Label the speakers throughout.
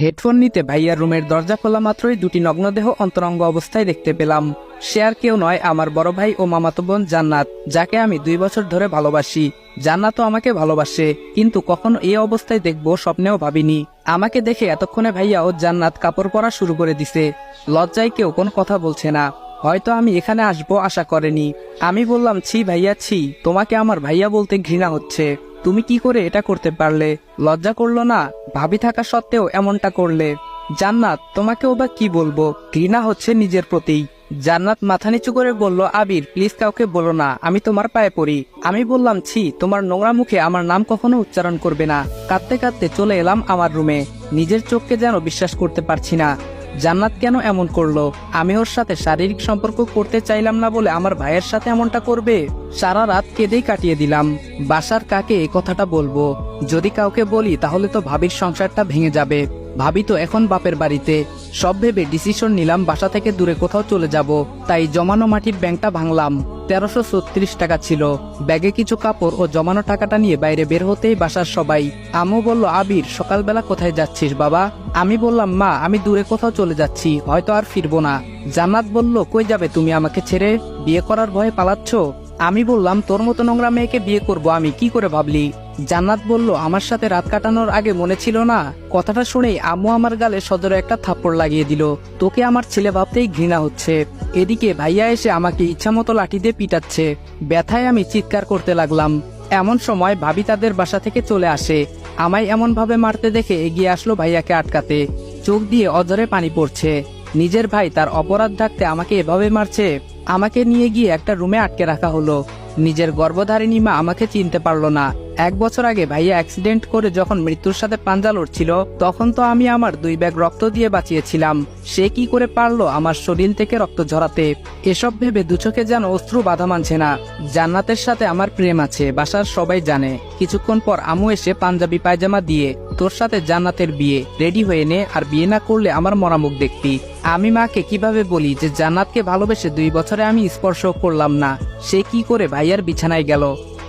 Speaker 1: Headphone নিতে ভাইয়ার রুমের দরজা খোলা মাত্রই দুটি নগ্নদেহ অন্তরঙ্গ অবস্থায় দেখতে পেলাম। সে আর কেউ নয়, আমার বড় ভাই ও মামাতো বোন জান্নাত, যাকে আমি দুই বছর ধরে ভালোবাসি। জান্নাতও আমাকে ভালোবাসে, কিন্তু কখনো এই অবস্থায় দেখব স্বপ্নেও ভাবিনি। আমাকে দেখে এতক্ষণে ভাইয়া ও জান্নাত কাপড় পরা শুরু করে দিছে। লজ্জায় কেউ কোনো কথা বলছে না। হয়তো আমি এখানে আসব আশা করেনি। আমি বললাম, ছি ভাইয়া, ছি, তোমাকে আমার ভাইয়া বলতে ঘৃণা হচ্ছে। তুমি কি করে এটা করতে পারলে? লজ্জা করল না? ভাবি থাকা সত্ত্বেও এমনটা করলে। জান্নাত, তোমাকেও বা কি বলব? ঘৃণা হচ্ছে নিজের প্রতি। জান্নাত মাথা নিচু করে বলল, আবির প্লিজ কাউকে বলো না, আমি তোমার পায়ে পড়ি। আমি বললাম, ছি, তোমার নোংরা মুখে আমার নাম কখনো উচ্চারণ করবে না। কাঁদতে কাঁদতে চলে এলাম আমার রুমে। নিজের চোখকে যেন বিশ্বাস করতে পারছি না। জান্নাত কেন এমন করল? আমি ওর সাথে শারীরিক সম্পর্ক করতে চাইলাম না বলে আমার ভাইয়ের সাথে এমনটা করবে? সারা রাত কেঁদেই কাটিয়ে দিলাম। বাসার কাকে এ কথাটা বলব? যদি কাউকে বলি, তাহলে তো ভাবির সংসারটা ভেঙে যাবে। ভাবি তো এখন বাপের বাড়িতে। সব ভেবে ডিসিশন নিলাম বাসা থেকে দূরে কোথাও চলে যাব, তাই জমানো মাটির ব্যাংকটা ভাঙলাম। তেরোশো ছত্রিশ টাকা ছিল। ব্যাগে কিছু কাপড় ও জমানো টাকাটা নিয়ে বাইরে বের হতেই বাসার সবাই, আমু বলল, আবির, সকালবেলা কোথায় যাচ্ছিস বাবা? আমি বললাম, মা, আমি দূরে কোথাও চলে যাচ্ছি, হয়তো আর ফিরবো না। জান্নাত বলল, কই যাবে তুমি আমাকে ছেড়ে? বিয়ে করার ভয়ে পালাচ্ছ? আমি বললাম, তোর মতো নোংরা মেয়েকে বিয়ে করব আমি, কি করে ভাবলি? জান্নাত বলল, আমার সাথে রাত কাটানোর আগে মনে ছিল না? কথাটা শুনেই আম্মু আমার গালে সদরে একটা থাপ্পড় লাগিয়ে দিল। তোকে আমার ছেলে ভাবতেই ঘৃণা হচ্ছে। এদিকে ভাইয়া এসে আমাকে ইচ্ছামতো লাঠি দিয়ে পিটাচ্ছে। ব্যথায় আমি চিৎকার করতে লাগলাম। এমন সময় ভাবি তাদের বাসা থেকে চলে আসে। আমায় এমন ভাবে মারতে দেখে এগিয়ে আসলো ভাইয়াকে আটকাতে। চোখ দিয়ে অজরে পানি পড়ছে। নিজের ভাই তার অপরাধ ঢাকতে আমাকে এভাবে মারছে। আমাকে নিয়ে গিয়ে একটা রুমে আটকে রাখা হলো। নিজের গর্ভধারিণী মা আমাকে চিনতে পারল না। এক বছর আগে ভাইয়া অ্যাক্সিডেন্ট করে যখন মৃত্যুর সাথে পাঞ্জা লড়ছিল, তখন তো আমি আমার দুই ব্যাগ রক্ত দিয়ে বাঁচিয়েছিলাম। সে কি করে পারল আমার শরীর থেকে রক্ত ঝরাতে? এসব ভেবে দুচোখে যেন অশ্রু বাধা মানছে না। জান্নাতের সাথে আমার প্রেম আছে, বাসার সবাই জানে। কিছুক্ষণ পর আমু এসে পাঞ্জাবি পায়জামা দিয়ে, তোর সাথে জান্নাতের বিয়ে, রেডি হয়ে নে আর বিয়ে না করলে আমার মরামুখ দেখবি। আমি মাকে কীভাবে বলি যে, জান্নাতকে ভালোবেসে দুই বছরে আমি স্পর্শ করলাম না। সে কি করে ভাইয়ার বিছানায় গেল?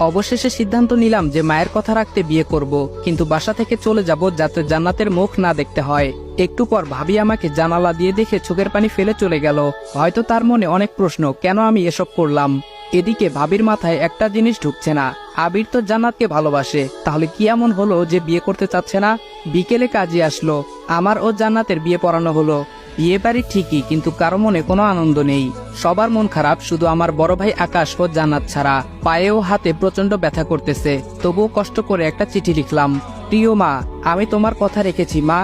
Speaker 1: অবশেষে সিদ্ধান্ত নিলাম যে মায়ের কথা রাখতে বিয়ে করব, কিন্তু বাসা থেকে চলে যাব যাতে জান্নাতের মুখ না দেখতে হয়। একটু পর ভাবি আমাকে জানালা দিয়ে দেখে চোখের পানি ফেলে চলে গেল। হয়তো তার মনে অনেক প্রশ্ন, কেন আমি এসব করলাম? এদিকে ভাবির মাথায় একটা জিনিস ঢুকছে না। আবির তো জান্নাতকে ভালোবাসে, তাহলে কি এমন হলো যে বিয়ে করতে চাচ্ছে না? বিকেলে কাজে আসলো। আমার ও জান্নাতের বিয়ে পড়ানো হলো। বিয়ে বাড়ি ঠিকই, কিন্তু কারও মনে কোনো আনন্দ নেই। সবার মন খারাপ, শুধু আমার বড় ভাই আকাশ ও জান্নাত ছাড়া। পায়ে ও হাতে প্রচণ্ড ব্যথা করতেছে, তবুও কষ্ট করে একটা চিঠি লিখলাম। প্রিয় মা, আমি তোমার কথা রেখেছি মা,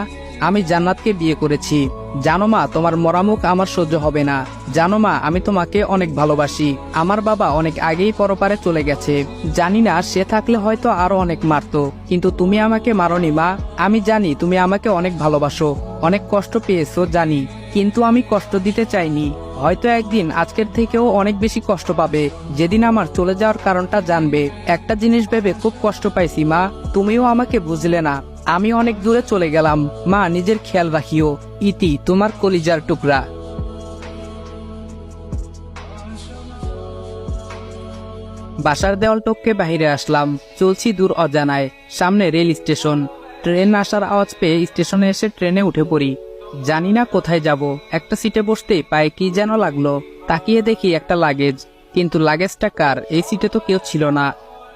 Speaker 1: আমি জান্নাতকে বিয়ে করেছি। জানো মা, তোমার মরামুখ আমার সহ্য হবে না। জানো মা, আমি তোমাকে অনেক ভালোবাসি। আমার বাবা অনেক আগেই পরপারে চলে গেছে। জানি না, সে থাকলে হয়তো আরও অনেক মারতো। কিন্তু তুমি আমাকে মারনি মা। আমি জানি তুমি আমাকে অনেক ভালোবাসো। অনেক কষ্ট পেয়েছ, জানি। কিন্তু আমি কষ্ট দিতে চাইনি। হয়তো একদিন আজকের থেকেও অনেক বেশি কষ্ট পাবে। যেদিন আমার চলে যাওয়ার কারণটা জানবে। একটা জিনিস ভেবে খুব কষ্ট পাইছি মা। তুমিও আমাকে বুঝলে না। আমি অনেক দূরে চলে গেলাম। মা, নিজের খেয়াল রাখিও। ইতি, তোমার কলিজার টুকরা। বাসার দেওয়াল টপকে বাহিরে আসলাম। চলছি দূর অজানায়, সামনে রেল স্টেশন। ট্রেন আসার আওয়াজ পেয়ে স্টেশনে এসে ট্রেনে উঠে পড়ি। জানি না কোথায় যাব, একটা সিটে বসতেই পায়ে কি যেন লাগল। তাকিয়ে দেখি একটা লাগেজ। কিন্তু লাগেজটা কার? এই সিটে তো কেউ ছিল না।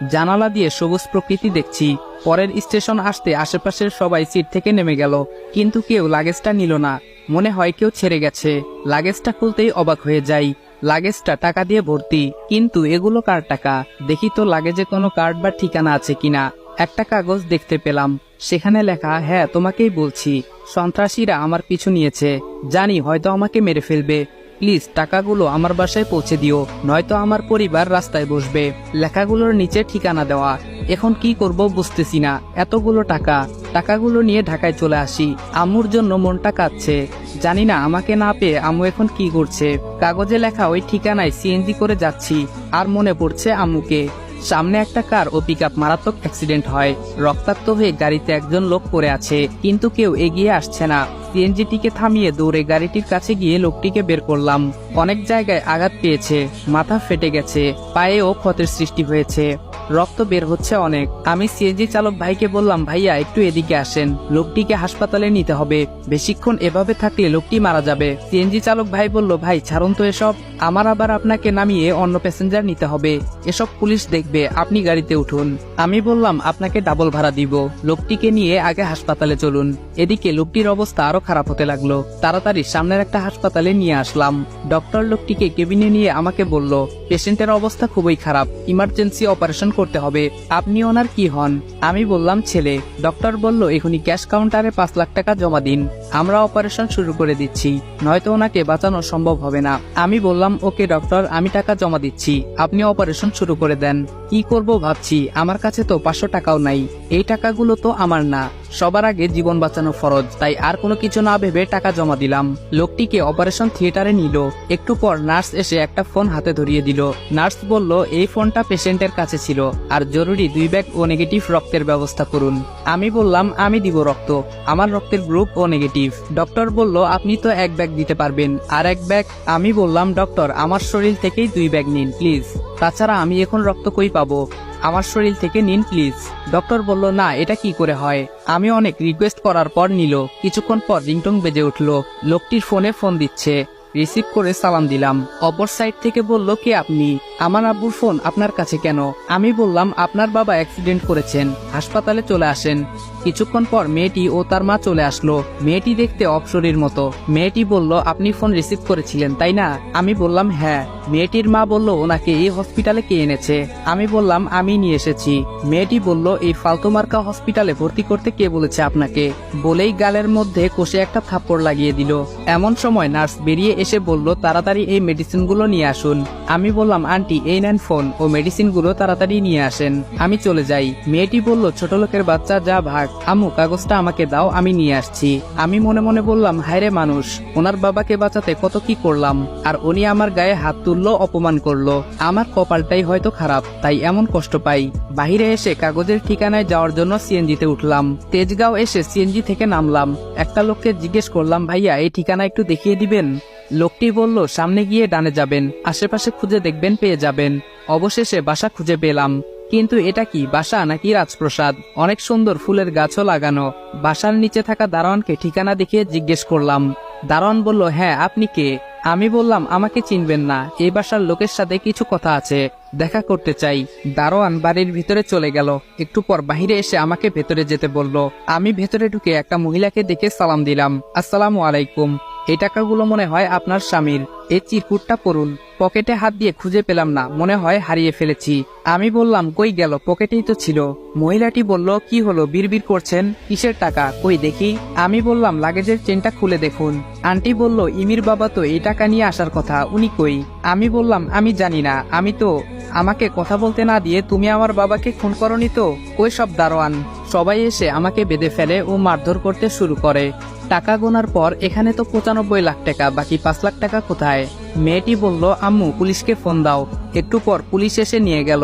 Speaker 1: জানালা দিয়ে সবুজ প্রকৃতি দেখছি। পরের স্টেশন আসতে আশেপাশের সবাই সিট থেকে নেমে গেল। কিন্তু কেউ লাগেজটা নিল না। মনে হয় কেউ ছেড়ে গেছে। লাগেজটা খুলতেই অবাক হয়ে যাই। লাগেজটা টাকা দিয়ে ভর্তি। কিন্তু এগুলো কার টাকা? দেখি তো লাগেজে কোনো কার্ড বা ঠিকানা আছে কিনা। একটা কাগজ দেখতে পেলাম। সেখানে লেখা হ্যাঁ তোমাকেই বলছি। সন্ত্রাসীরা আমার পিছু নিয়েছে। জানি হয়তো আমাকে মেরে ফেলবে। প্লিজ টাকাগুলো আমার বাসায় পৌঁছে দিও, নয়তো আমার পরিবার রাস্তায় বসবে। লেখাগুলোর নিচে ঠিকানা দেওয়া। এখন কি করব বুঝতেছি না। এতগুলো টাকা। টাকাগুলো নিয়ে ঢাকায় চলে আসি। আম্মুর জন্য মনটা কাঁদছে। জানি না আমাকে না পেয়ে আম্মু এখন কি করছে। কাগজে লেখা ওই ঠিকানায় সিএনজি করে যাচ্ছি। আর মনে পড়ছে আম্মুকে। সামনে একটা কার ও পিক মারাত্মক অ্যাক্সিডেন্ট হয়। রক্তাক্ত হয়ে গাড়িতে একজন লোক পড়ে আছে, কিন্তু কেউ এগিয়ে আসছে না। সিএনজিটিকে থামিয়ে দৌড়ে গাড়িটির কাছে গিয়ে লোকটিকে বের করলাম। অনেক জায়গায় আঘাত পেয়েছে, মাথা ফেটে গেছে, পায়েও ক্ষতের সৃষ্টি হয়েছে, রক্ত বের হচ্ছে অনেক। আমি সিএনজি চালক ভাইকে বললাম, ভাইয়া, একটু এদিকে আসেন, লোকটিকে হাসপাতালে নিতে হবে। বেশিক্ষণ এভাবে থাকলে লোকটি মারা যাবে। সিএনজি চালক ভাই বলল, ভাই, ছাড়ুন তো এসব। আমার আবার আপনাকে নামিয়ে অন্য প্যাসেঞ্জার নিতে হবে। এসব পুলিশ দেখবে, আপনি গাড়িতে উঠুন। আমি বললাম, আপনাকে ডাবল ভাড়া দিব। লোকটিকে নিয়ে আগে হাসপাতালে চলুন। এদিকে লোকটির অবস্থা আরও খারাপ হতে লাগল। তাড়াতাড়ি সামনের একটা হাসপাতালে নিয়ে আসলাম। ডক্টর লোকটিকে কেবিনে নিয়ে আমাকে বলল, পেশেন্টের অবস্থা খুবই খারাপ, ইমার্জেন্সি অপারেশন করতে হবে। আপনি ওনার কি হন? আমি বললাম, ছেলে। ডক্টর বলল, এখনই ক্যাশ কাউন্টারে পাঁচ লাখ টাকা জমা দিন। আমরা অপারেশন শুরু করে দিচ্ছি। নয়তো ওনাকে বাঁচানো সম্ভব হবে না। আমি বললাম, ওকে ডক্টর, আমি টাকা জমা দিচ্ছি। আপনি অপারেশন শুরু করে দেন। কি করব ভাবছি? আমার কাছে তো পাঁচশো টাকাও নাই। এই টাকাগুলো তো আমার না। সবার আগে জীবন বাঁচানো ফরজ, তাই আর কোনো কিছু না ভেবে টাকা জমা দিলাম। লোকটিকে অপারেশন থিয়েটারে নিল। একটু পর নার্স এসে একটা ফোন হাতে ধরিয়ে দিল। নার্স বলল, এই ফোনটা পেশেন্টের কাছে ছিল। আর জরুরি দুই ব্যাগ ও নেগেটিভ রক্তের ব্যবস্থা করুন। আমি বললাম, আমি দিব রক্ত। আমার রক্তের গ্রুপ ও নেগেটিভ। ডক্টর বলল, আপনি তো এক ব্যাগ দিতে পারবেন। আর এক ব্যাগ? আমি বললাম, ডক্টর, আমার শরীর থেকেই দুই ব্যাগ নিন, প্লিজ। তাছাড়া আমি এখন রক্ত কই পাবো? আমার শরীর থেকে নিন, প্লিজ। ডক্টর বলল, না, এটা কি করে হয়? আমি অনেক রিকোয়েস্ট করার পর নিল। কিছুক্ষণ পর রিংটং বেজে উঠল। লোকটির ফোনে ফোন দিচ্ছে। রিসিভ করে সালাম দিলাম। অপর সাইড থেকে বলল, কে আপনি? আমার আব্বুর ফোন আপনার কাছে কেন? আমি বললাম, আপনার বাবা অ্যাক্সিডেন্ট করেছেন। হাসপাতালে চলে আসেন। কিছুক্ষণ পর মেয়েটি ও তার মা চলে আসলো। মেয়েটি দেখতে অপসরীর মতো। মেয়েটি বলল, আপনি ফোন রিসিভ করেছিলেন, তাই না? আমি বললাম হ্যাঁ। মেয়েটির মা বলল, ওনাকে এই হসপিটালে কে এনেছে? আমি বললাম, আমি নিয়ে এসেছি। মেয়েটি বলল, এই ফালতু মার্কা হসপিটালে ভর্তি করতে কে বলেছে আপনাকে? বলেই গালের মধ্যে কষে একটা থাপ্পড় লাগিয়ে দিল। এমন সময় নার্স বেরিয়ে এসে বলল, তাড়াতাড়ি এই মেডিসিনগুলো নিয়ে আসুন। আমি বললাম, আন্টি, এই নেন ফোন ও মেডিসিনগুলো তাড়াতাড়ি নিয়ে আসেন। আমি চলে যাই। মেয়েটি বলল, ছোট লোকের বাচ্চা, যা ভাগ। আমু কাগজটা আমাকে দাও, আমি নিয়ে আসছি। আমি মনে মনে বললাম হায়রে মানুষ, ওনার বাবাকে বাঁচাতে কত কি করলাম, আর উনি আমার গায়ে হাত তুললো অপমান করল। আমার কপালটাই হয়তো খারাপ, তাই এমন কষ্ট পাই। বাহিরে এসে কাগজের ঠিকানায় যাওয়ার জন্য সিএনজিতে উঠলাম। তেজগাঁও এসে সিএনজি থেকে নামলাম। একটা লোককে জিজ্ঞেস করলাম, ভাইয়া, এই ঠিকানা একটু দেখিয়ে দিবেন? লোকটি বলল, সামনে গিয়ে ডানে যাবেন, আশেপাশে খুঁজে দেখবেন, পেয়ে যাবেন। অবশেষে বাসা খুঁজে পেলাম। কিন্তু এটা কি, বাসা নাকি রাজপ্রসাদ? অনেক সুন্দর ফুলের গাছও লাগানো। বাসার নিচে থাকা দারোয়ানকে ঠিকানা দেখিয়ে জিজ্ঞেস করলাম। দারোয়ান বলল হ্যাঁ আপনি কে? আমি বললাম, আমাকে চিনবেন না। এই বাসার লোকের সাথে কিছু কথা আছে। দেখা করতে চাই। দারোয়ান বাড়ির ভিতরে চলে গেল। একটু পর বাহিরে এসে আমাকে ভেতরে যেতে বলল। আমি ভেতরে ঢুকে একটা মহিলাকে দেখে সালাম দিলাম। আসসালামু আলাইকুম। এই টাকাগুলো মনে হয় আপনার স্বামীর। এই চিরকুটটা পড়ুন পকেটে হাত দিয়ে খুঁজে পেলাম না। মনে হয় হারিয়ে ফেলেছি। আমি বললাম, কই গেল? পকেটেই তো ছিল। মহিলাটি বলল, কি হলো? বিড়বিড় করছেন? কিসের টাকা? কই দেখি? আমি বললাম, লাগেজের চেনটা খুলে দেখুন। আন্টি বলল, ইমির বাবা তো এই টাকা নিয়ে আসার কথা। উনি কই? আমি বললাম, আমি জানি না। আমি তো, আমাকে কথা বলতে না দিয়ে তুমি আমার বাবাকে খুন করনি তো? ওই সব দারোয়ান। সবাই এসে আমাকে বেঁধে ফেলে ও মারধর করতে শুরু করে। টাকা গোনার পর এখানে তো পঁচানব্বই লাখ টাকা, বাকি পাঁচ লাখ টাকা কোথায়? মেয়েটি বলল, আম্মু, পুলিশকে ফোন দাও। একটু পর পুলিশ এসে নিয়ে গেল।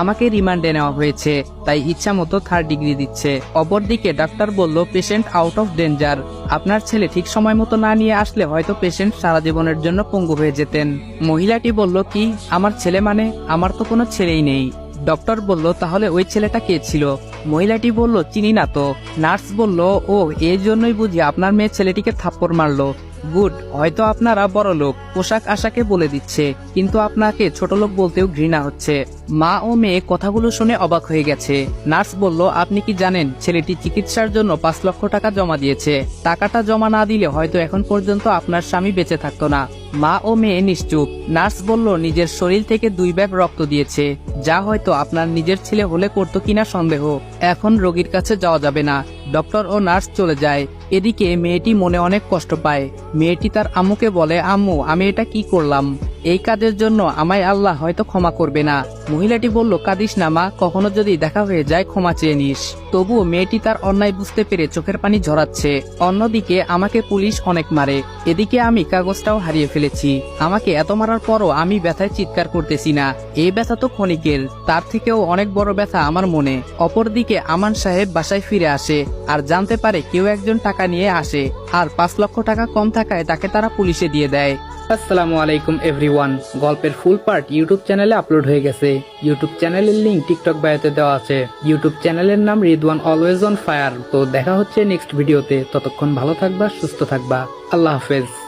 Speaker 1: আমাকে রিমান্ডে নেওয়া হয়েছে, তাই ইচ্ছা মতো থার্ড ডিগ্রি দিচ্ছে। অপরদিকে ডাক্তার বলল, পেশেন্ট আউট অফ ডেঞ্জার। আপনার ছেলে ঠিক সময় মতো না নিয়ে আসলে হয়তো পেশেন্ট সারা জীবনের জন্য পঙ্গু হয়ে যেতেন। মহিলাটি বলল, কি, আমার ছেলে মানে? আমার তো কোনো ছেলেই নেই। ডক্টর বলল, তাহলে ওই ছেলেটা কে ছিল? মহিলাটি বলল, চিনি না তো। নার্স বলল ও এই জন্যই বুঝি আপনার মেয়ে ছেলেটিকে থাপ্পড় মারলো। গুড, হয়তো আপনারা বড় লোক, পোশাক আশাকে বলে দিচ্ছে, কিন্তু আপনাকে ছোট লোক বলতেও ঘৃণা হচ্ছে। মা ও মেয়ে কথাগুলো শুনে অবাক হয়ে গেছে। নার্স বলল, আপনি কি জানেন, ছেলেটি চিকিৎসার জন্য পাঁচ লক্ষ টাকা জমা দিয়েছে। টাকাটা জমা না দিলে হয়তো এখন পর্যন্ত আপনার স্বামী বেঁচে থাকতো না। মা ও মেয়ে নিশ্চুপ। নার্স বলল, নিজের শরীর থেকে দুই ব্যাগ রক্ত দিয়েছে। যা হয়তো আপনার নিজের ছেলে হলে করতো কিনা সন্দেহ। এখন রোগীর কাছে যাওয়া যাবে না। ডক্টর ও নার্স চলে যায়। এদিকে মেয়েটি মনে অনেক কষ্ট পায়। মেয়েটি তার আম্মুকে বলে, আম্মু, আমি এটা কি করলাম? এই কাজের জন্য আমায় আল্লাহ হয়তো ক্ষমা করবে না। মহিলাটি বলল, কাদিস না মা, কখনো যদি দেখা হয়ে যায় ক্ষমা চেয়ে নিস। তবুও মেয়েটি তার অন্যায় বুঝতে পেরে চোখের পানি ঝরাচ্ছে। অন্যদিকে আমাকে পুলিশ অনেক মারে। এদিকে আমি কাগজটাও হারিয়ে ফেলেছি। আমাকে এত মারার পরও আমি ব্যথায় চিৎকার করতেছি না। এই ব্যথা তো ক্ষণিকের। তার থেকেও অনেক বড় ব্যথা আমার মনে। অপরদিকে আমান সাহেব বাসায় ফিরে আসে। আর জানতে পারে কেউ একজন টাকা নিয়ে আসে। আর পাঁচ লক্ষ টাকা কম থাকায় তাকে তারা পুলিশে দিয়ে দেয়। আসসালামু আলাইকুম, এভরিওয়ান। গল্পের ফুল পার্ট ইউটিউব চ্যানেলে আপলোড হয়ে গেছে। ইউটিউব চ্যানেলের লিঙ্ক টিকটক বায়োতে দেওয়া আছে। ইউটিউব চ্যানেলের নাম রিদওয়ান অলওয়েজ অন ফায়ার। তো দেখা হচ্ছে নেক্সট ভিডিওতে। ততক্ষণ ভালো থাকবা, সুস্থ থাকবা। আল্লাহ হাফেজ।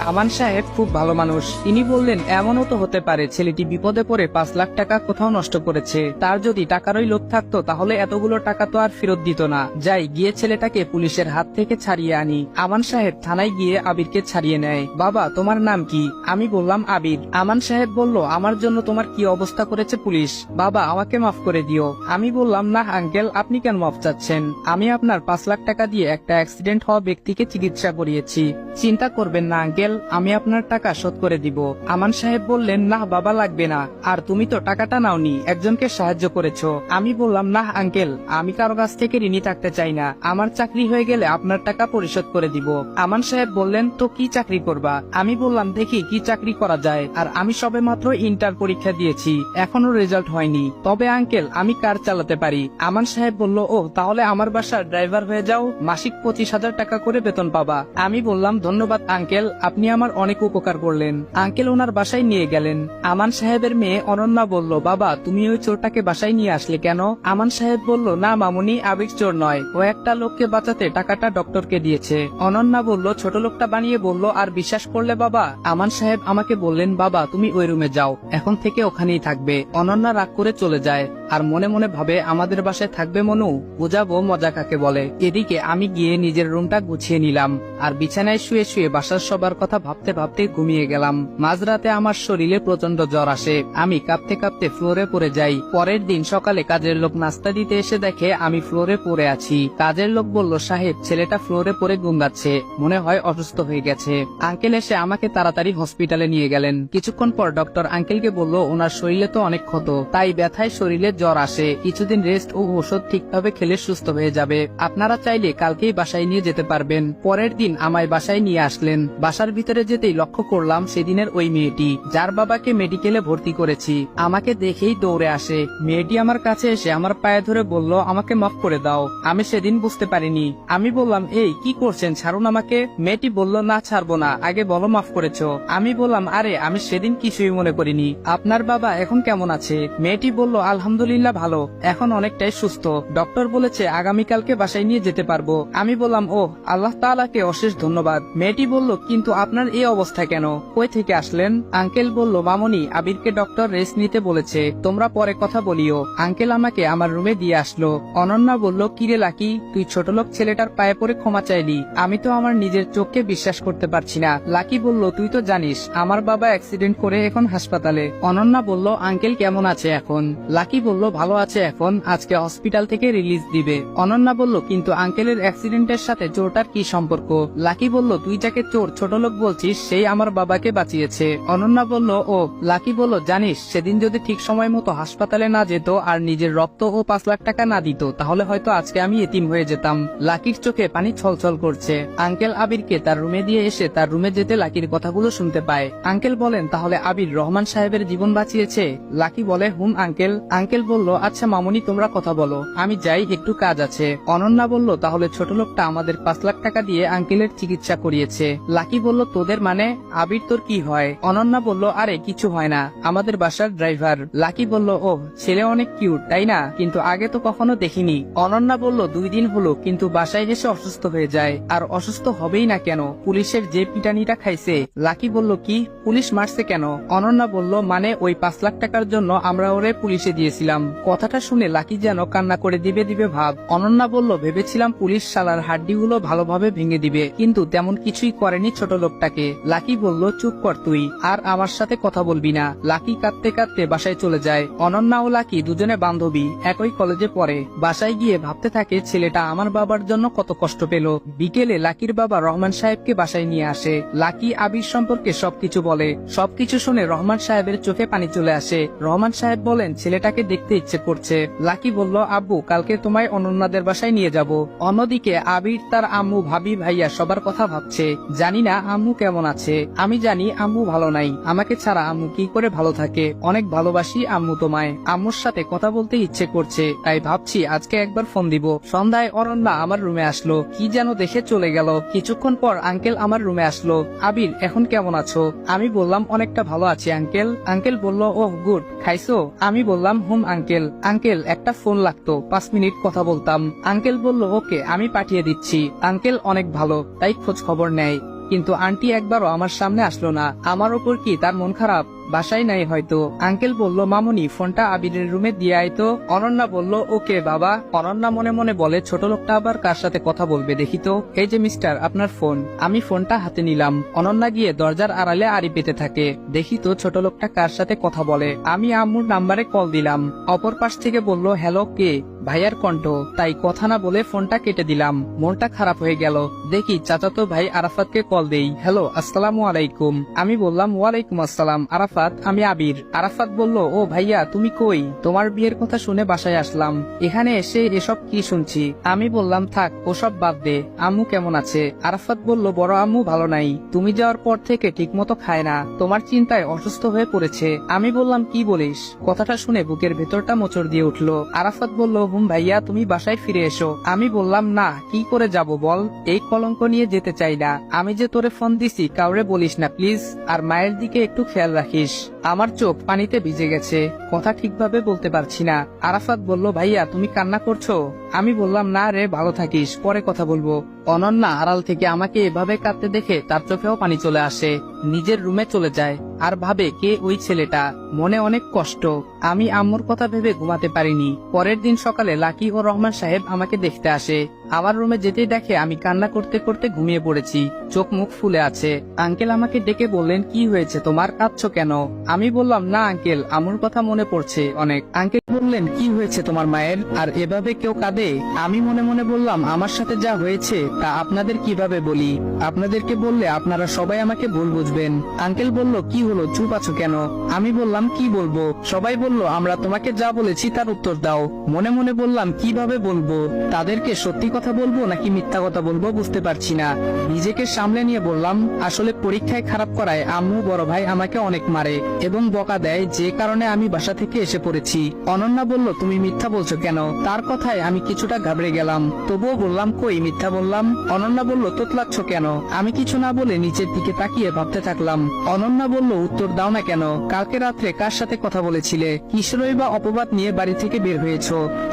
Speaker 1: আমান সাহেব খুব ভালো মানুষ। তিনি বললেন, এমনও তো হতে পারে, ছেলেটি বিপদে পড়ে পাঁচ লাখ টাকা কোথাও নষ্ট করেছে। তার যদি টাকারই লোভ থাকতো, তাহলে এতগুলো টাকা তো আর ফেরত দিত না। যাই, গিয়ে ছেলেটাকে পুলিশের হাত থেকে ছাড়িয়ে আনি। আমান সাহেব থানায় গিয়ে আবিরকে ছাড়িয়ে নেয়। বাবা, তোমার নাম কি? আমি বললাম আবির। আমান সাহেব বলল, আমার জন্য তোমার কি অবস্থা করেছে পুলিশ? বাবা, আমাকে মাফ করে দিও। আমি বললাম, না আঙ্কেল, আপনি কেন মাফ চাচ্ছেন? আমি আপনার পাঁচ লাখ টাকা দিয়ে একটা অ্যাক্সিডেন্ট হওয়া ব্যক্তিকে চিকিৎসা করিয়েছি। চিন্তা করবেন না আঙ্কেল আমি আপনার টাকা শোধ করে দিব। আমান সাহেব বললেন না বাবা, লাগবে না। আর তুমি তো টাকাটা নাওনি, একজনকে সাহায্য করেছ। আমি বললাম না আঙ্কেল, আমি কারও কাছ থেকে ঋণী থাকতে চাই না। আমার চাকরি হয়ে গেলে আপনার টাকা পরিশোধ করে দিব। আমান সাহেব বললেন, তো কি চাকরি করবা? আমি বললাম, দেখি কি চাকরি করা যায়। আর আমি সবে মাত্র ইন্টার পরীক্ষা দিয়েছি এখনও রেজাল্ট হয়নি। তবে আঙ্কেল, আমি কার চালাতে পারি? আমান সাহেব বলল, ও, তাহলে আমার বাসার ড্রাইভার হয়ে যাও, মাসিক পঁচিশ হাজার টাকা করে বেতন পাবা। আমি বললাম, ধন্যবাদ আঙ্কেল, আপনি আমার অনেক উপকার করলেন। আঙ্কেল ওনার বাসায় নিয়ে গেলেন। আমান সাহেবের মেয়ে অনন্যা বলল, বাবা, তুমি ওই চোরটাকে বাসায় নিয়ে আসলে কেন? আমান সাহেব বলল, না মামুনি, আবেগ চোর নয়। ও একটা লোককে বাঁচাতে টাকাটা ডক্টরকে দিয়েছে। অনন্যা বলল, ছোট লোকটা বানিয়ে বলল, আর বিশ্বাস করলে বাবা? আমান সাহেব আমাকে বললেন, বাবা, তুমি ওই রুমে যাও। এখন থেকে ওখানেই থাকবে। অনন্যা রাগ করে চলে যায়। আর মনে মনে ভাবে, আমাদের বাসায় থাকবে মনু? বোঝাবো, মজা কাকে বলে। এদিকে আমি গিয়ে নিজের রুমটা গুছিয়ে নিলাম, আর বিছানায় শুয়ে শুয়ে বাসার সবার কথা ভাবতে ভাবতে ঘুমিয়ে গেলাম। মাঝরাতে আমার শরীরে প্রচণ্ড জ্বর আসে। আমি কাঁপতে কাঁপতে ফ্লোরে পড়ে যাই। পরের দিন সকালে কাজের লোক নাস্তা দিতে এসে দেখে আমি ফ্লোরে পড়ে আছি। কাজের লোক বলল, সাহেব, ছেলেটা ফ্লোরে পড়ে গুঙ্গাচ্ছে মনে হয় অসুস্থ হয়ে গেছে। আঙ্কেল এসে আমাকে তাড়াতাড়ি হসপিটালে নিয়ে গেলেন। কিছুক্ষণ পর ডক্টর আঙ্কেলকে বলল, ওনার শরীরে তো অনেক ক্ষত। তাই ব্যথায় শরীরে জ্বর আসে, কিছুদিন রেস্ট ও ওষুধ ঠিকভাবে খেলে সুস্থ হয়ে যাবে। আপনারা চাইলে কালকেই বাসায় নিয়ে যেতে পারবেন। পরের দিন আমায় বাসায় নিয়ে আসলেন। বাসার ভিতরে যেতেই লক্ষ্য করলাম সেদিনের ওই মেয়েটি, যার বাবাকে মেডিকেলে ভর্তি করেছি। আমাকে দেখেই দৌড়ে আসে। মেয়েটি আমার কাছে এসে আমার পায়ে ধরে বলল, আমাকে মাফ করে দাও। আমি সেদিন বুঝতে পারিনি। আমি বললাম, এই, কি করছেন? ছাড়ুন আমাকে। মেয়েটি বলল, না, ছাড়বো না। আগে বলো, মাফ করেছ। আমি বললাম, আরে, আমি সেদিন কিছুই মনে করিনি। আপনার বাবা এখন কেমন আছে? মেয়েটি বলল, আলহামদুলিল্লাহ ভালো। এখন অনেকটাই সুস্থ। ডক্টর বলেছে, আগামীকালকে বাসায় নিয়ে যেতে পারব। আমি বললাম ও আল্লাহ তাআলাকে অশেষ ধন্যবাদ। মেয়েটি বলল, কিন্তু আপনার এই অবস্থা কেন? কই থেকে আসলেন? আঙ্কেল বলল, মামনি, আবিরকে ডক্টর রেস্ট নিতে বলেছে। তোমরা পরে কথা বলিও। আঙ্কেল আমাকে আমার রুমে দিয়ে আসলো। অনন্যা বলল, কিরে লাকি, তুই ছোট লোক ছেলেটার পায়ে পড়ে ক্ষমা চাইলি। আমি তো আমার নিজের চোখকে বিশ্বাস করতে পারছি না। লাকি বলল, তুই তো জানিস, আমার বাবা অ্যাক্সিডেন্ট করে এখন হাসপাতালে। অনন্যা বলল, আঙ্কেল কেমন আছে এখন? লাকি বলল ভালো আছে এখন, আজকে হসপিটাল থেকে রিলিজ দিবে। অনন্যা বলল, কিন্তু আঙ্কেলের অ্যাক্সিডেন্টের সাথে চোরটার কি সম্পর্ক? লাকি বলল, তুই যাকে চোর, ছোট লোক বলছিস, সেই আমার বাবাকে বাঁচিয়েছে। অনন্যা বলল, ও, লাকি বলল, জানিস, সেদিন যদি ঠিক সময় মতো হাসপাতালে না যেত আর নিজের রক্ত ও পাঁচ লাখ টাকা না দিত, তাহলে হয়তো আজকে আমি এতিম হয়ে যেতাম। লাকির চোখে পানি ছলছল করছে। আঙ্কেল আবিরকে তার রুমে দিয়ে এসে তার রুমে যেতে লাকির কথাগুলো শুনতে পায়। আঙ্কেল বলেন, তাহলে আবির রহমান সাহেবের জীবন বাঁচিয়েছে? লাকি বলে, হুম, আঙ্কেল। আঙ্কেল বলল আচ্ছা মামুনি, তোমরা কথা বলো। আমি যাই, একটু কাজ আছে। অনন্যা বলল, তাহলে ছোট লোকটা আমাদের পাঁচ লাখ টাকা দিয়ে আঙ্কেলের চিকিৎসা করিয়েছে। লাকি বলল, তোদের মানে? আবির তোর কি হয়? অনন্যা বলল, আরে, কিছু হয় না। আমাদের বাসার ড্রাইভার। লাকি বলল ও ছেলে অনেক কিউট, তাই না? কিন্তু আগে তো কখনো দেখিনি। অনন্যা বলল, দুই দিন হলো, কিন্তু বাসায় এসে অসুস্থ হয়ে যায়। আর অসুস্থ হবেই না কেন? পুলিশের যে পিটানিটা খাইছে। লাকি বলল, কি? পুলিশ মারছে কেন? অনন্যা বলল মানে ওই পাঁচ লাখ টাকার জন্য আমরা ওরে পুলিশে দিয়েছিলাম। কথাটা শুনে লাকি যেন কান্না করে দিবে দিবে ভাব। অনন্যা বলল, ভেবেছিলাম পুলিশ শালার হাড্ডিগুলো ভালোভাবে ভেঙে দিবে, কিন্তু তেমন কিছুই করেনি ছোট লোকটাকে। লাকি বলল, চুপ কর তুই, আর আমার সাথে কথা বলবি না। লাকি কাঁদতে কাঁদতে বাসায় চলে যায়। অনন্যা ও লাকি দুজনে বান্ধবী, একই কলেজে পড়ে। বাসায় গিয়ে ভাবতে থাকে, ছেলেটা আমার বাবার জন্য কত কষ্ট পেল। বিকেলে লাকির বাবা রহমান সাহেবকে বাসায় নিয়ে আসে। লাকি আবির সম্পর্কে সবকিছু বলে। সবকিছু শুনে রহমান সাহেবের চোখে পানি চলে আসে। রহমান সাহেব বলেন, ছেলেটাকে দেখতে দেখতে ইচ্ছে করছে। লাকি বলল, আব্বু, কালকে তোমায় অনন্যাদের বাসায় নিয়ে যাব। অন্যদিকে আবির তার আম্মু ভাবি ভাইয়া সবার কথা ভাবছে। জানি না, আম্মু কেমন আছে? আমি জানি, আম্মু ভালো নাই। আমাকে ছাড়া আম্মু কি করে ভালো থাকে? অনেক ভালোবাসি আম্মু তোমায়। আম্মুর সাথে কথা বলতে ইচ্ছে করছে। তাই ভাবছি আজকে একবার ফোন দিব। সন্ধ্যায় অরণ্যা আমার রুমে আসলো। কি যেন দেখে চলে গেল। কিছুক্ষণ পর আঙ্কেল আমার রুমে আসলো। আবির, এখন কেমন আছো? আমি বললাম, অনেকটা ভালো আছি, আঙ্কেল। আঙ্কেল বলল, ওহ, গুড। খাইছো? আমি বললাম, হুম আঙ্কেল। আঙ্কেল, একটা ফোন লাগতো, পাঁচ মিনিট কথা বলতাম। আঙ্কেল বলল, ওকে, আমি পাঠিয়ে দিচ্ছি। আঙ্কেল অনেক ভালো, তাই খোঁজ খবর নেয়। কিন্তু আন্টি একবারও আমার সামনে আসলো না। আমার ওপর কি তার মন খারাপ? বাসায় নাই হয়তো। আঙ্কেল বলল, মামুনি, ফোনটা আবিরের রুমে দিয়ে আইতো অনন্যা বলল, ওকে বাবা। অনন্যা মনে মনে বলে, ছোট লোকটা আবার কার সাথে কথা বলবে দেখি তো? এই যে মিস্টার, আপনার ফোন। আমি ফোনটা হাতে নিলাম। অনন্যা গিয়ে দরজার আড়ালে আড়ি পেতে থাকে। দেখি তো ছোট লোকটা কার সাথে কথা বলে। আমি আম্মুর নাম্বারে কল দিলাম। অপর পাশ থেকে বলল, হ্যালো, কে? ভাইয়ার কণ্ঠ। তাই কথা না বলে ফোনটা কেটে দিলাম। মনটা খারাপ হয়ে গেল। দেখি চাচাতো ভাই আরাফাতকে কল দেই। হ্যালো, আসসালামু আলাইকুম। আমি বললাম, ওয়ালাইকুম আসসালাম। আরাফাত আমি আবির। আরাফাত বলল, ও ভাইয়া, তুমি কই? তোমার বিয়ের কথা শুনে বাসায় আসলাম। এখানে এসে এসব কি শুনছি? আমি বললাম, থাক, ওসব বাদ দে। আম্মু কেমন আছে? আরাফাত বলল, বড় আম্মু ভালো নাই। তুমি যাওয়ার পর থেকে ঠিকমতো খায় না। তোমার চিন্তায় অসুস্থ হয়ে পড়েছে। আমি বললাম, কি বলিস? কথাটা শুনে বুকের ভেতরটা মোচড় দিয়ে উঠল। আরাফাত বলল, হুম ভাইয়া, তুমি বাসায় ফিরে এসো। আমি বললাম, না, কি করে যাব বল? এই কলঙ্ক নিয়ে যেতে চাই না। আমি যে তোরে ফোন দিছি, কাউরে বলিস না, প্লিজ। আর মায়ের দিকে একটু খেয়াল রাখিস। আমার চোখ পানিতে ভিজে গেছে। কথা ঠিকভাবে বলতে পারছি না। আরাফাত বলল, ভাইয়া, তুমি কান্না করছ? আমি বললাম, না রে, ভালো থাকিস। পরে কথা বলব। অনন্যা আড়াল থেকে আমাকে এভাবে কাঁদতে দেখে তার চোখেও পানি চলে আসে। নিজের রুমে চলে যায়। আর ভাবে কে ওই ছেলেটা। মনে অনেক কষ্ট। আমি আম্মুর কথা ভেবে ঘুমাতে পারিনি। পরের দিন সকালে লাকি ও রহমান সাহেব আমাকে দেখতে আসে। আমার রুমে যেতেই দেখে আমি কান্না করতে করতে ঘুমিয়ে পড়েছি। চোখ মুখ ফুলে আছে। আঙ্কেল আমাকে ডেকে বললেন, কি হয়েছে? তোমার কাঁদছো কেন? আমি বললাম, না আঙ্কেল আমুর কথা মনে পড়ছে অনেক। আঙ্কেল বললেন, কি হয়েছে তোমার মায়ের? আর এভাবে কেউ কাঁদে? আমি মনে মনে বললাম, আমার সাথে যা হয়েছে, তা আপনাদের কীভাবে বলি? আপনাদেরকে বললে আপনারা সবাই আমাকে ভুল বুঝবেন। আঙ্কেল বলল, কি হলো? চুপ আছো কেন? আমি বললাম, কি বলব? সবাই বলল, আমরা তোমাকে যা বলেছি তার উত্তর দাও। মনে মনে বললাম, কীভাবে বলব? তাদেরকে সত্যি কথা বলব নাকি মিথ্যা কথা বলব বুঝতে পারছি না। নিজেকে সামলে নিয়ে বললাম, আসলে পরীক্ষায় খারাপ করায় আম্মু, বড় ভাই আমাকে অনেক মারে এবং বকা দেয়, যে কারণে আমি বাসা থেকে এসে পড়েছি। অনন্যা বলল, তুমি মিথ্যা বলছো কেন? তার কথায় আমি কিছুটা ঘাবড়ে গেলাম। তবুও বললাম, কই মিথ্যা বললাম? অনন্যা বলল, তোতলাচ্ছ কেন? আমি কিছু না বলে নিচের দিকে তাকিয়ে ভাবতে থাকলাম। অনন্যা বলল, উত্তর দাও না কেন? কালকে রাত্রে কার সাথে কথা বলেছিলে? কিশোরই বা অপবাদ নিয়ে বাড়ি থেকে বের হয়েছ।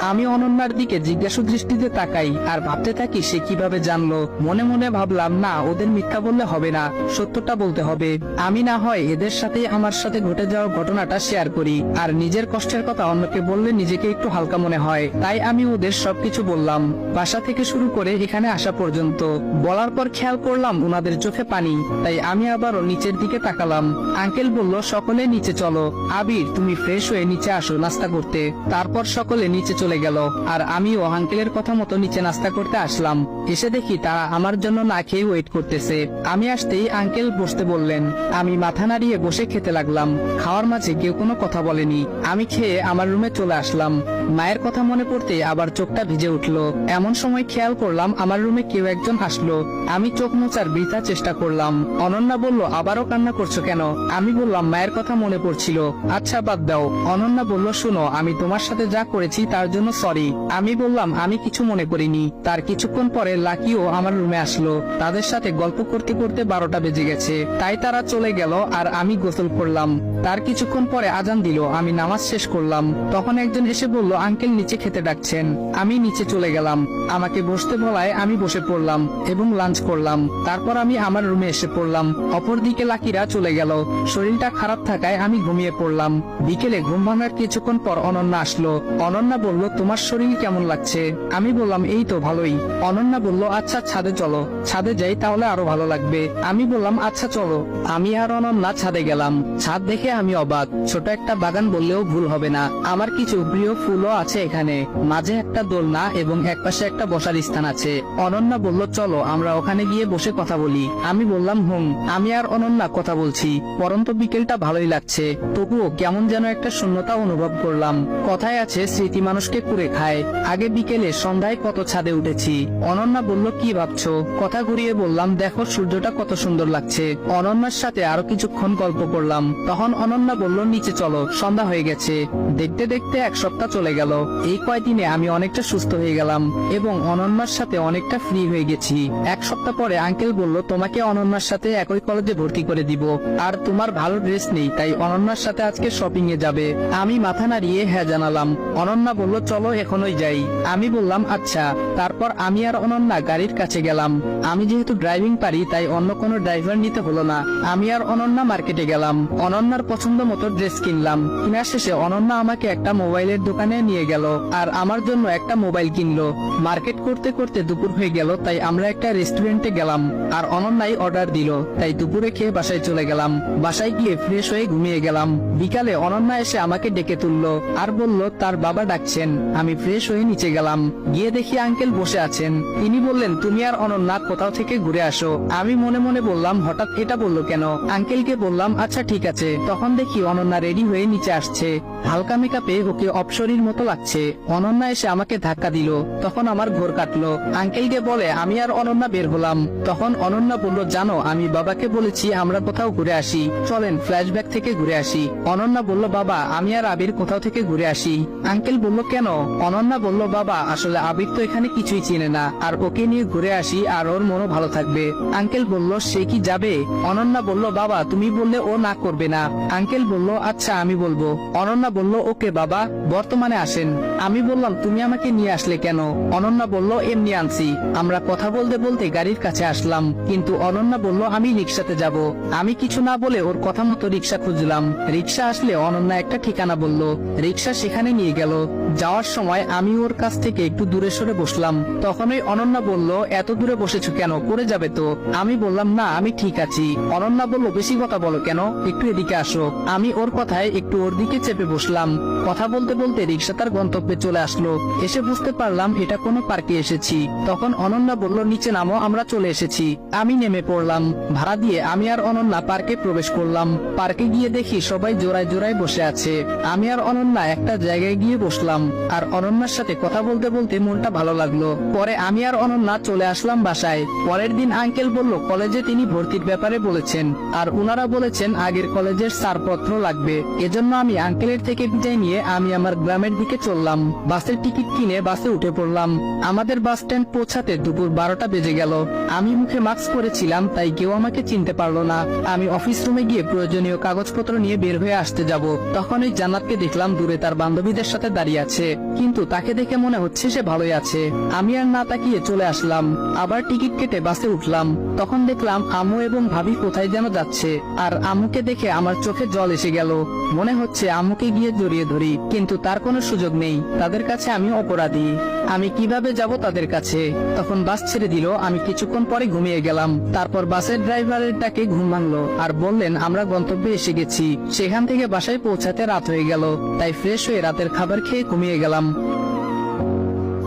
Speaker 1: আমি অনন্যার দিকে জিজ্ঞাসু দৃষ্টিতে তাকাই, আর ভাবতে থাকি সে কীভাবে জানলো। মনে মনে ভাবলাম, না, ওদের মিথ্যা বললে হবে না, সত্যটা বলতে হবে। আমি না হয় এদের সাথে আমার সাথে ঘটে যাওয়া ঘটনাটা শেয়ার করি, আর নিজের কষ্টের কথা অন্যকে বললে নিজেকে একটু হালকা মনে হয়। তাই আমি ওদের সবকিছু বললাম। বাসা থেকে শুরু করে এখানে আসা পর্যন্ত। বলার পর খেয়াল করলাম ওনাদের চোখে পানি, তাই আমি আবারও নিচের দিকে তাকালাম। আঙ্কেল বলল, সকলে নিচে চলো। আবির, তুমি ফ্রেশ হয়ে নিচে আসো নাস্তা করতে। তারপর সকলে নিচে চলে গেল। আর আমিও আঙ্কেলের কথা মতো নিচে নাস্তা করতে আসলাম। এসে দেখি তারা আমার জন্য না খেয়ে ওয়েট করতেছে। আমি আসতেই আঙ্কেল বসতে বললেন। আমি মাথা নাড়িয়ে বসে খেতে লাগলাম। খাওয়ার মাঝে কেউ কোনো কথা বলেনি। আমি খেয়ে আমার রুমে চলে আসলাম। মায়ের কথা মনে পড়তে আবার চোখটা ভিজে উঠল। এমন সময় খেয়াল করলাম আমার রুমে কেউ একজন হাসলো আমি চোখ মোচার বৃথা চেষ্টা করলাম। অনন্যা বলল, আবারও কান্না করছ কেন? আমি বললাম, মায়ের কথা মনে পড়ছিল। আচ্ছা বাদ দাও। অনন্যা বলল, শুনো, আমি তোমার সাথে যা করেছি তার জন্য সরি আমি বললাম, আমি কিছু মনে করিনি। তার কিছুক্ষণ পরে লাকিও আমার রুমে আসলো। তাদের সাথে গল্প করতে করতে বারোটা বেজে গেছে। তাই তারা চলে গেল আর আমি গোসল করলাম। তার কিছুক্ষণ পরে আজান দিল, আমি নামাজ শেষ করলাম। তখন একজন এসে বলল, আঙ্কেল নিচে খেতে ডাকছেন। আমি নিচে চলে গেলাম। আমাকে বসতে বলায় আমি বসে পড়লাম এবং লাঞ্চ করলাম। তারপর আমি আমার রুমে এসে পড়লাম। অপরদিকে লাকিরা চলে গেল। শরীরটা খারাপ থাকায় আমি ঘুমিয়ে পড়লাম। বিকেলে ঘুম ভাঙার কিছুক্ষণ পর অনন্যা আসলো। অনন্যা বলল, তোমার শরীর কেমন লাগছে? আমি বললাম, এই তো ভালোই। অনন্যা বলল আচ্ছা ছাদে চলো। ছাদে যাই তাহলে আরও ভালো লাগবে। আমি বললাম আচ্ছা চলো। আমি আর অনন্যা ছাদে গেলাম। ছাদ দেখে আমি অবাক। ছোট একটা বাগান বললেও ভুল হবে না। আমার কিছু প্রিয় ফুলও আছে এখানে। মাঝে একটা দোলনা এবং একপাশে একটা বসার স্থান আছে। অনন্যা বলল, চলো, আমরা ওখানে গিয়ে বসে কথা বলি। আমি বললাম, হুম। আমি আর অনন্যা কথা বলছি। পরন্ত বিকেলটা ভালোই লাগছে। তবুও কেমন যেন একটা শূন্যতা অনুভব করলাম। কথায় আছে, স্মৃতি মানুষকে কুড়ে খায়। আগে বিকেলে সন্ধ্যায় কত ছাদে উঠেছি। অনন্যা বলল, কি ভাবছ? কথা ঘুরিয়ে বললাম, দেখো, সূর্যটা কত সুন্দর লাগছে। অনন্যার সাথে আরও কিছুক্ষণ গল্প করলাম। তখন অনন্যা বলল, নিচে চলো, সন্ধ্যা হয়ে গেছে। দেখতে দেখতে এক সপ্তাহ চলে গেল। এই কয়দিনে আমি অনেকটা সুস্থ হয়ে গেলাম এবং অনন্যার সাথে অনেকটা ফ্রি হয়ে গেছি। এক সপ্তাহ পরে আঙ্কেল বলল, তোমাকে অনন্যার সাথে একই কলেজে ভর্তি করে দিব। আর তোমার ভালো ড্রেস নেই, তাই অনন্যার সাথে আজকে শপিং এ যাবে। আমি মাথা নাড়িয়ে হ্যাঁ জানালাম। অনন্যা বলল, চলো এখনই যাই। আমি বললাম আচ্ছা। তারপর আমি আর অনন্যা গাড়ির কাছে গেলাম। আমি যেহেতু ড্রাইভিং পারি, তাই অন্য কোনো ড্রাইভার নিতে হলো না। আমি আর অনন্যা মার্কেটে গেলাম। অনন্যার পছন্দ মতো ড্রেস কিনলাম। কেনার শেষে অনন্যা আমাকে একটা মোবাইলের দোকানে নিয়ে গেল আর আমার জন্য একটা মোবাইল কিনলো। মার্কেট করতে করতে দুপুর হয়ে গেল, তাই আমরা একটা রেস্টুরেন্টে গেলাম আর অনন্যাই অর্ডার দিল। তাই দুপুরে খেয়ে বাসায় চলে গেলাম। বাসায় গিয়ে ফ্রেশ হয়ে ঘুমিয়ে গেলাম। বিকালে অনন্যা এসে আমাকে ডেকে তুললো আর বলল, তার বাবা ডাকছেন। আমি ফ্রেশ হয়ে নিচে গেলাম। গিয়ে দেখি আঙ্কেল বসে আছেন। তিনি বললেন, তুমি আর অনন্যা কোথাও থেকে ঘুরে আসো। আমি মনে মনে বললাম, হঠাৎ এটা বলল কেন? আঙ্কেলকে বললাম আচ্ছা ঠিক আছে। তখন দেখি অনন্যা রেডি হয়ে নিচে আসছে। হালকা মেকআপে ওকে অপসরীর মতো লাগছে। অনন্যা এসে আমাকে ধাক্কা দিল, তখন আমার ঘোর কাটলো। আঙ্কেলকে বলে, আমি আর অনন্যা বের হলাম। তখন অনন্যা বলল, জানো, আমি বাবাকে বলেছি আমরা কোথাও ঘুরে আসি। চলেন ফ্ল্যাশব্যাক থেকে ঘুরে আসি। অনন্যা বলল, বাবা, আমি আর আবির কোথাও থেকে ঘুরে আসি। আঙ্কেল বলল, কেন? অনন্যা বলল, বাবা, আসলে আবির তো এখানে কিছুই চিনে না। আর ওকে নিয়ে ঘুরে আসি, আর ওর মনও ভালো থাকবে। আঙ্কেল বলল, সে কি যাবে? অনন্যা বলল, বাবা, তুমি বললে ও না করবে না। আঙ্কেল বলল আচ্ছা আমি বলব। অনন্যা বলল, ওকে বাবা, বর্তমানে আসেন। আমি বললাম, তুমি আমাকে নিয়ে আসলে কেন? অনন্যা বলল, এমনি আনছি। আমরা কথা বলতে বলতে গাড়ির কাছে আসলাম, কিন্তু অনন্যা বলল, আমি রিক্সাতে যাব। আমি কিছু না বলে ওর কথা মতো রিক্সা খুঁজলাম। রিক্সা আসলে অনন্যা একটা ঠিকানা বলল। রিক্সা সেখানে নিয়ে গেল। যাওয়ার সময় আমি ওর কাছ থেকে একটু দূরে সরে বসলাম। তখনই অনন্যা বলল, এত দূরে বসেছো কেন? পড়ে যাবে তো। আমি বললাম, না, আমি ঠিক আছি। অনন্যা বলল, বেশি কথা বলো কেন? একটু এদিকে আসো। আমি ওর কথায় একটু ওর দিকে চেপে বসলাম। কথা বলতে বলতে রিক্সা তার গন্তব্যে চলে আসলো। এসে বুঝতে পারলাম এটা কোনো পার্কে এসেছি। তখন অনন্যা বলল, নিচে নামো, আমরা চলে এসেছি। আমি নেমে পড়লাম। ভাড়া দিয়ে আমি আর অনন্যা পার্কে প্রবেশ করলাম। পার্কে গিয়ে দেখি সবাই জোড়ায় জোড়ায় বসে আছে। আমি আর অনন্যা একটা জায়গায় গিয়ে বসলাম। আর অনন্যার সাথে কথা বলতে বলতে মনটা ভালো লাগল। পরে আমি আর অনন্যা চলে আসলাম বাসায়। পরের দিন আঙ্কেল বলল, কলেজে তিনি ভর্তির ব্যাপারে বলেছেন। আর উনারা বলেছেন, আগের কলেজের ছাড়পত্র লাগবে। এজন্য আমি আঙ্কেলের থেকে বিদায় নিয়ে আমি আমার গ্রামের দিকে চললাম। বাসের টিকিট কিনে বাসে উঠে পড়লাম। আমাদের বাস স্ট্যান্ড পৌঁছাতে দুপুর বারোটা বেজে গেল। আমি মুখে মাস্ক পরেছিলাম, তাই কেউ আমাকে চিনতে পারল না। আমি অফিস রুমে গিয়ে প্রয়োজনীয় কাগজপত্র নিয়ে বের হয়ে আসতে যাব। তখন ওই জান্নাতকে দেখলাম দূরে তার বান্ধবীদের সাথে দাঁড়িয়ে আছে। কিন্তু তাকে দেখে মনে হচ্ছে সে ভালোই আছে। আমি আর না তাকিয়ে চলে আসলাম। আবার টিকিট কেটে বাসে উঠলাম। তখন দেখলাম আমু এবং ভাবি কোথায় যেন যাচ্ছে। আর আমুকে দেখে আমার চোখে জল এসে গেল। মনে হচ্ছে আমুকে গিয়ে জড়িয়ে ধরি, কিন্তু তার কোনো সুযোগ নেই। তাদের কাছে আমি অপরাধী। আমি কীভাবে যাব তাদের কাছে? তখন বাস ছেড়ে দিল, আমি কিছুক্ষণ পরে ঘুমিয়ে গেলাম। তারপর বাসের ড্রাইভারের ডাকে ঘুম ভাঙলো আর বললেন, আমরা গন্তব্যে এসে গেছি। সেখান থেকে বাসায় পৌঁছাতে রাত হয়ে গেল। তাই ফ্রেশ হয়ে রাতের খাবার খেয়ে ঘুমিয়ে গেলাম।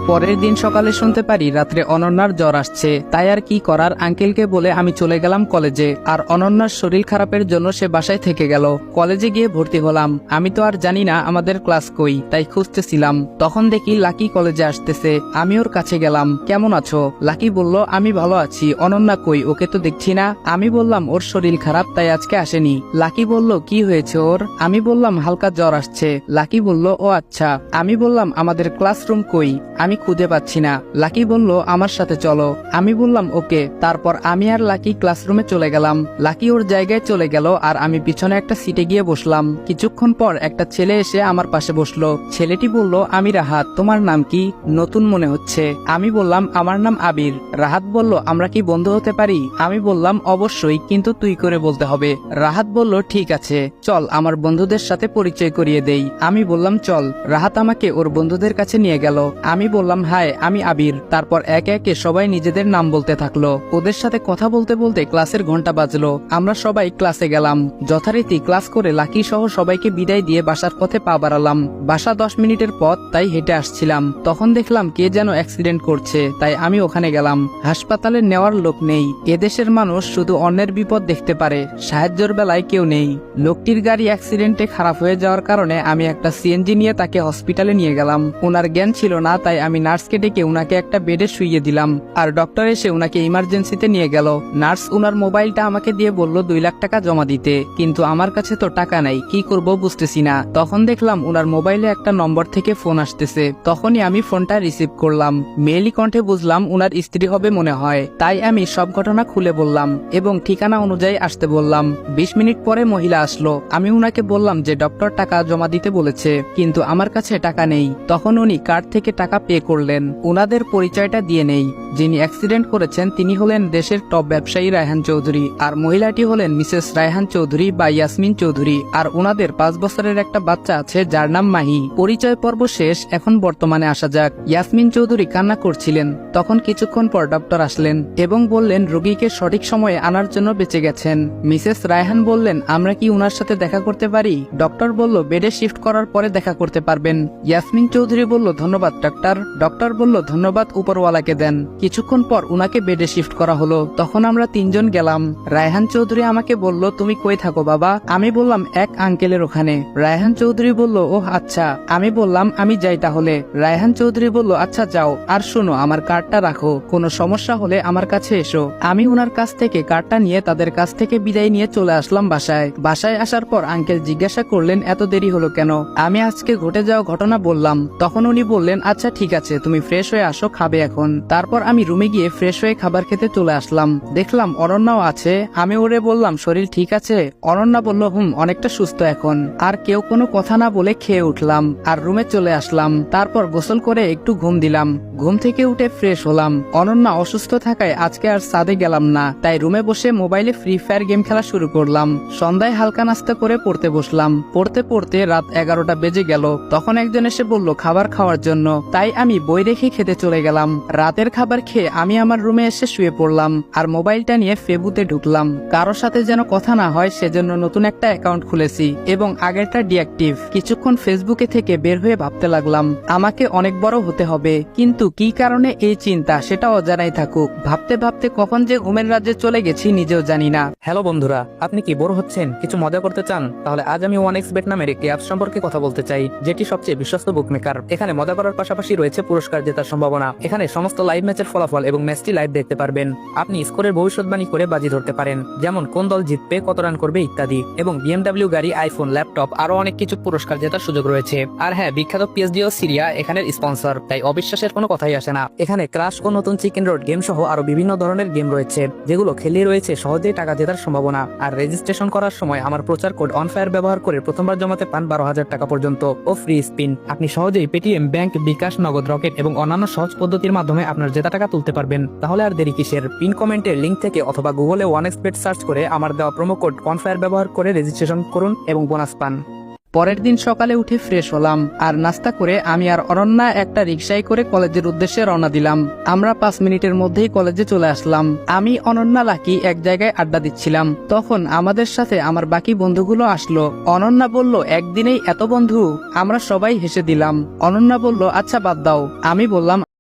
Speaker 1: পরের দিন সকালে শুনতে পারি রাত্রে অনন্যার জ্বর আসছে। তাই আর কি করার আঙ্কেলকে বলে আমি চলে গেলাম কলেজে। আর অনন্যার শরীর খারাপের জন্য সে বাসায় থেকে গেল। কলেজে গিয়ে ভর্তি হলাম। আমি তো আর জানি না আমাদের ক্লাস কই, তাই খুঁজতেছিলাম। তখন দেখি লাকি কলেজে আসতেছে। আমি ওর কাছে গেলাম। কেমন আছো? লাকি বলল, আমি ভালো আছি। অনন্যা কই? ওকে তো দেখছি না। আমি বললাম, ওর শরীর খারাপ, তাই আজকে আসেনি। লাকি বলল, কি হয়েছে ওর? আমি বললাম, হালকা জ্বর আসছে। লাকি বলল, ও আচ্ছা। আমি বললাম, আমাদের ক্লাসরুম কই? আমি খুঁজে পাচ্ছি না। লাকি বলল, আমার সাথে চলো। আমি বললাম, ওকে। তারপর আমি আর লাকি ক্লাসরুমে চলে গেলাম। লাকি ওর জায়গায় চলে গেল আর আমি পিছনে একটা সিটে গিয়ে বসলাম। কিছুক্ষণ পর একটা ছেলে এসে আমার পাশে বসল। ছেলেটি বলল, আমি রাহাত, তোমার নাম কি? নতুন মনে হচ্ছে। আমি বললাম, আমার নাম আবির। রাহাত বলল, আমরা কি বন্ধু হতে পারি? আমি বললাম, অবশ্যই, কিন্তু তুই করে বলতে হবে। রাহাত বলল, ঠিক আছে, চল, আমার বন্ধুদের সাথে পরিচয় করিয়ে দেই। আমি বললাম, চল। রাহাত আমাকে ওর বন্ধুদের কাছে নিয়ে গেল। আমি বললাম বললাম হাই আমি আবির। তারপর একে একে সবাই নিজেদের নাম বলতে থাকল। ওদের সাথে কথা বলতে বলতে ক্লাসের ঘণ্টা বাজলো। আমরা সবাই ক্লাসে গেলাম। যথারীতি ক্লাস করে লাকি সহ সবাইকে বিদায় দিয়ে বাসার পথে পা বাড়ালাম। বাসা দশ মিনিটের পথ, তাই হেঁটে আসছিলাম। তখন দেখলাম কে যেন অ্যাক্সিডেন্ট করছে, তাই আমি ওখানে গেলাম। হাসপাতালে নেওয়ার লোক নেই। এদেশের মানুষ শুধু অন্যের বিপদ দেখতে পারে। সাহায্যের বেলায় কেউ নেই। লোকটির গাড়ি অ্যাক্সিডেন্টে খারাপ হয়ে যাওয়ার কারণে আমি একটা সিএনজি নিয়ে তাকে হসপিটালে নিয়ে গেলাম। ওনার জ্ঞান ছিল না, তাই আমি নার্সকে ডেকে উনাকে একটা বেডে শুইয়ে দিলাম, আর ডক্টর এসে উনাকে ইমার্জেন্সিতে নিয়ে গেল। নার্স উনার মোবাইলটা আমাকে দিয়ে বলল দুই লাখ টাকা জমা দিতে, কিন্তু আমার কাছে তো টাকা নাই, কি করব বুঝতেছি না। তখন দেখলাম উনার মোবাইলে একটা নম্বর থেকে ফোন আসতেছে, তখনই আমি ফোনটা রিসিভ করলাম। মেয়েলি কণ্ঠে বুঝলাম উনার স্ত্রী হবে মনে হয়, তাই আমি সব ঘটনা খুলে বললাম, এবং ঠিকানা অনুযায়ী আসতে বললাম। বিশ মিনিট পরে মহিলা আসলো, আমি উনাকে বললাম যে, ডক্টর টাকা জমা দিতে বলেছে, কিন্তু আমার কাছে টাকা নেই। তখন উনি কার্ড থেকে টাকা পে করলেন। উনাদের পরিচয়টা দিয়ে নেই। যিনি অ্যাক্সিডেন্ট করেছেন, তিনি হলেন দেশের টপ ব্যবসায়ী রায়হান চৌধুরী। আর মহিলাটি হলেন মিসেস রায়হান চৌধুরী বা ইয়াসমিন চৌধুরী। আর উনাদের পাঁচ বছরের একটা বাচ্চা আছে, যার নাম মাহি। পরিচয় পর্ব শেষ, এখন বর্তমানে আসা যাক। ইয়াসমিন চৌধুরী কান্না করছিলেন। তখন কিছুক্ষণ পর ডক্টর আসলেন এবং বললেন, রোগীকে সঠিক সময়ে আনার জন্য বেঁচে গেছেন। মিসেস রায়হান বললেন, আমরা কি উনার সাথে দেখা করতে পারি? ডক্টর বলল, বেডে শিফট করার পরে দেখা করতে পারবেন। ইয়াসমিন চৌধুরী বলল, ধন্যবাদ, ডাক্তার। ডক্টর বলল, ধন্যবাদ উপরওয়ালাকে দেন। কিছুক্ষণ পর উনাকে বেডে শিফট করা হলো। তখন আমরা তিনজন গেলাম। রায়হান চৌধুরী আমাকে বলল, তুমি কই থাকো বাবা? আমি বললাম, এক আঙ্কেলের ওখানে। রায়হান চৌধুরী বলল ওহ আচ্ছা। আমি বললাম, আমি যাই তাহলে। রায়হান চৌধুরী বলল আচ্ছা যাও। আর শোনো, আমার কার্ডটা রাখো। কোনো সমস্যা হলে আমার কাছে এসো। আমি উনার কাছ থেকে কার্ডটা নিয়ে তাদের কাছ থেকে বিদায় নিয়ে চলে আসলাম বাসায়। বাসায় আসার পর আঙ্কেল জিজ্ঞাসা করলেন, এত দেরি হলো কেন? আমি আজকে ঘটে যাওয়া ঘটনা বললাম। তখন উনি বললেন আচ্ছা ঠিক আছে তুমি ফ্রেশ হয়ে আসো, খাবে এখন। তারপর আমি রুমে গিয়ে ফ্রেশ হয়ে খাবার খেতে চলে আসলাম। দেখলাম অনন্যাও আছে। আমি ওরে বললাম, শরীর ঠিক আছে? অনন্যা বলল, হুম, অনেকটা সুস্থ এখন। আর কেউ কোনো কথা না বলে খেয়ে উঠলাম আর রুমে চলে আসলাম। তারপর গোসল করে একটু ঘুম দিলাম। ঘুম থেকে উঠে ফ্রেশ হলাম। অনন্যা অসুস্থ থাকায় আজকে আর সাদে গেলাম না। তাই রুমে বসে মোবাইলে ফ্রি ফায়ার গেম খেলা শুরু করলাম। সন্ধ্যায় হালকা নাস্তা করে পড়তে বসলাম। পড়তে পড়তে রাত এগারোটা বেজে গেল। তখন একজন এসে বলল, খাবার খাওয়ার জন্য। তাই আমি বই রেখে খেতে চলে গেলাম। রাতের খাবার খেয়ে আমি আমার রুমে এসে শুয়ে পড়লাম আর মোবাইলটা নিয়ে ফেবুতে ঢুকলাম। কারোর সাথে যেন কথা না হয়, সেজন্য নতুন একটা অ্যাকাউন্ট খুলেছি এবং আগেরটা ডিঅ্যাক্টিভ। কিছুক্ষণ ফেসবুকে থেকে বের হয়ে ভাবতে লাগলাম, আমাকে অনেক বড় হতে হবে। কিন্তু কি কারণে এই চিন্তা সেটা অজানাই থাকুক। ভাবতে ভাবতে কখন যে ঘুমের রাজ্যে চলে গেছি, নিজেও জানি না।
Speaker 2: হ্যালো বন্ধুরা, আপনি কি বড় হচ্ছেন? কিছু মজা করতে চান? তাহলে আজ আমি ওয়ান এক্স বেট নামের একটি অ্যাপ সম্পর্কে কথা বলতে চাই, যেটি সবচেয়ে বিশ্বস্ত বুকমেকার এখানে মজা করার পাশাপাশি রয়েছে পুরস্কার জেতার সম্ভাবনা। এখানে সমস্ত লাইভ ম্যাচের ফলাফল এবং ম্যাচটি লাইভ দেখতে পারবেন। আপনি স্কোরের ভবিষ্যৎবাণী করে বাজি ধরতে পারেন, যেমন কোন দল জিতবে, কত রান করবে ইত্যাদি। এবং বিএমডাব্লিউ গাড়ি আইফোন ল্যাপটপ আরও অনেক কিছু পুরস্কার জেতার সুযোগ রয়েছে। আর হ্যাঁ বিখ্যাত পিএসডি ও সিরিয়া এখানের স্পন্সর তাই অবিশ্বাসের কোনো কথাই আসে না। এখানে ক্রাশ ও নতুন চিকেন রোড গেম সহ আরও বিভিন্ন ধরনের গেম রয়েছে, যেগুলো খেলে রয়েছে সহজেই টাকা জেতার সম্ভাবনা। আর রেজিস্ট্রেশন করার সময় আমার প্রচার কোড অনফায়ার ব্যবহার করে প্রথমবার জমাতে পান বারো হাজার টাকা পর্যন্ত। ও ফ্রি স্পিন আপনি সহজেই পেটিএম ব্যাংক বিকাশ, নগদ রকেট এবং অন্যান্য সহজ পদ্ধতির মাধ্যমে আপনার জেতা টাকা তুলতে পারবেন। তাহলে আর দেরি কিসের? পিন কমেন্টের লিঙ্ক থেকে অথবা গুগলে ওয়ান এক্সপেট সার্চ করে আমার দেওয়া প্রোমো কোড অনফায়ার ব্যবহার করে রেজিস্ট্রেশন করুন এবং বোনাস পান।
Speaker 1: পরের দিন সকালে উঠে ফ্রেশ হলাম। আর নাস্তা করে আমি আর অরণ্যা একটা রিক্সায় করে কলেজের উদ্দেশ্যে রওনা দিলাম। আমরা পাঁচ মিনিটের মধ্যেই কলেজে চলে আসলাম। আমি, অনন্যা, লাকি এক জায়গায় আড্ডা দিচ্ছিলাম। তখন আমাদের সাথে আমার বাকি বন্ধুগুলো আসলো। অনন্যা বলল, একদিনেই এত বন্ধু? আমরা সবাই হেসে দিলাম। অনন্যা বলল আচ্ছা বাদ দাও। আমি বললাম